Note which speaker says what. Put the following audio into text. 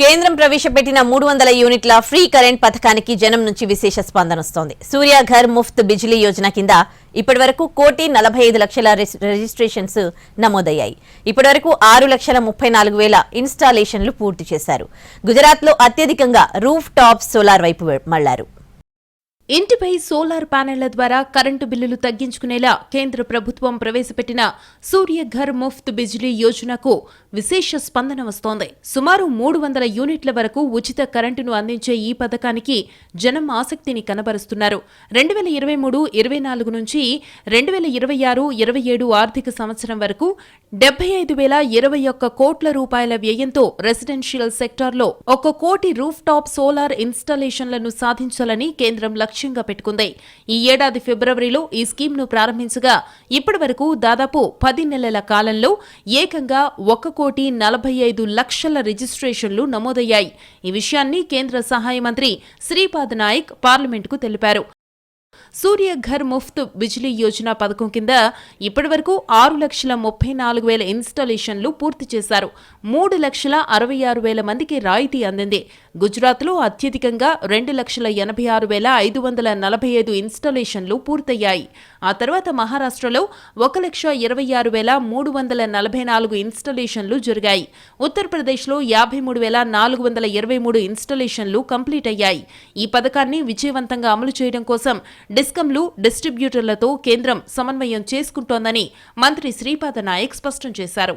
Speaker 1: కేంద్రం ప్రవేశపెట్టిన మూడు వందల యూనిట్ల ఫ్రీ కరెంట్ పథకానికి జనం నుంచి విశేష స్పందన వస్తోంది. సూర్యఘర్ ముఫ్త్ బిజిలీ యోజన కింద ఇప్పటి వరకు కోటి నలభై ఐదు లక్షల రిస్- రిజిస్ట్రేషన్స్ నమోదయ్యాయి. ఇప్పటివరకు ఆరు లక్షల ముప్పై నాలుగు వేల ఇన్స్టాలేషన్లు పూర్తి చేశారు. గుజరాత్లో అత్యధికంగా రూఫ్ టాప్ సోలార్ వైపు మళ్ళారు
Speaker 2: ఇంటిపై సోలార్ ప్యానెళ్ళ ద్వారా కరెంటు బిల్లులు తగ్గించుకునేలా కేంద్ర ప్రభుత్వం ప్రవేశపెట్టిన సూర్యఘర్ ముఫ్త్ బిజిలీ యోజనకు విశేష స్పందన వస్తోంది. సుమారు మూడు వందల యూనిట్ల వరకు ఉచిత కరెంటును అందించే ఈ పథకానికి జనం ఆసక్తిని కనబరుస్తున్నారు. రెండు వేల ఇరవై మూడు ఇరవై నాలుగు నుంచి రెండు వేల ఇరవై ఆరు ఇరవై ఏడు ఆర్థిక సంవత్సరం వరకు డెబ్బై ఐదు వేల ఇరవై ఒక్క కోట్ల రూపాయల వ్యయంతో రెసిడెన్షియల్ సెక్టార్లో ఒక కోటి రూఫ్ టాప్ సోలార్ ఇన్స్టాలేషన్లను సాధించాలని కేంద్రం లక్ష్యం లక్ష్యంగా పెట్టుకుంది. ఈ ఏడాది ఫిబ్రవరిలో ఈ స్కీమ్ను ప్రారంభించగా ఇప్పటి వరకు దాదాపు పది నెలల కాలంలో ఏకంగా ఒక కోటి నలభై ఐదు లక్షల రిజిస్ట్రేషన్లు నమోదయ్యాయి. ఈ విషయాన్ని కేంద్ర సహాయ మంత్రి శ్రీపాద్ నాయక్ పార్లమెంటుకు తెలిపారు. సూర్య ఘర్ ముఫ్త్ బిజిలీ యోజన పథకం కింద ఇప్పటివరకు ఆరు లక్షల ముప్పై నాలుగు వేల ఇన్స్టాలేషన్లు పూర్తి చేశారు. మూడు లక్షల అరవై ఆరు వేల మందికి రాయితీ అందింది. గుజరాత్లో అత్యధికంగా రెండు లక్షల ఎనభై ఆరు వేల ఐదు వందల నలభై ఐదు ఇన్స్టాలేషన్లు పూర్తయ్యాయి. ఆ తర్వాత మహారాష్ట్రలో ఒక లక్ష ఇరవై ఆరు వేల మూడు వందల నలభై నాలుగు ఇన్స్టాలేషన్లు జరిగాయి. ఉత్తరప్రదేశ్లో యాభై మూడు వేల నాలుగు వందల ఇరవై మూడు ఇన్స్టాలేషన్లు కంప్లీట్ అయ్యాయి. ఈ పథకాన్ని విజయవంతంగా అమలు చేయడం కోసం డిస్కంలు డిస్ట్రిబ్యూటర్లతో కేంద్రం సమన్వయం చేసుకుంటోందని మంత్రి శ్రీపాద నాయక్ స్పష్టం చేశారు.